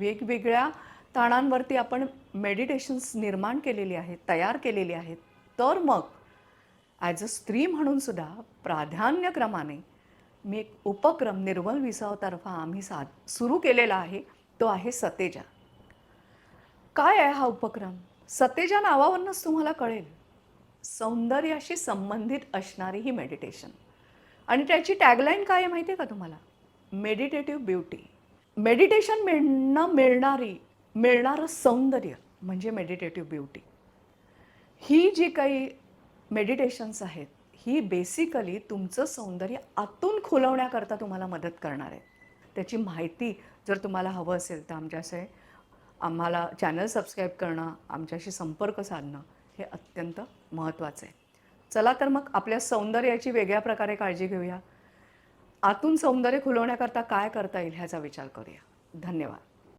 वेगवेगळ्या ताणांवरती आपण मेडिटेशन्स निर्माण केलेली आहेत तयार केलेली आहेत. तर मग ॲज अ स्त्री म्हणून सुद्धा प्राधान्यक्रमाने मी एक उपक्रम निर्मल विसावतर्फा आम्ही साध सुरू केलेला आहे तो आहे सतेजा. काय आहे हा उपक्रम? सतेजा नावावरूनच तुम्हाला कळेल. सौंदर्याशी संबंधित असणारी ही मेडिटेशन आणि त्याची टॅगलाईन काय आहे माहिती आहे का तुम्हाला? मेडिटेटिव्ह ब्युटी मेडिटेशन मिळणं मिळणारी मिळणारं सौंदर्य म्हणजे मेडिटेटिव्ह ब्युटी ही जी काही मेडिटेशन्स आहेत ही बेसिकली तुमचं सौंदर्य आतून खुलवण्याकरता तुम्हाला मदत करणार आहे त्याची माहिती जर तुम्हाला हवं असेल तर आमच्याशी आम्हाला चॅनल सबस्क्राईब करणं आमच्याशी संपर्क साधणं हे अत्यंत महत्त्वाचं आहे. चला तर मग आपल्या सौंदर्याची वेगळ्या प्रकारे काळजी घेऊया. आतून सौंदर्य खुलवण्याकरता काय करता येईल ह्याचा विचार करूया. धन्यवाद.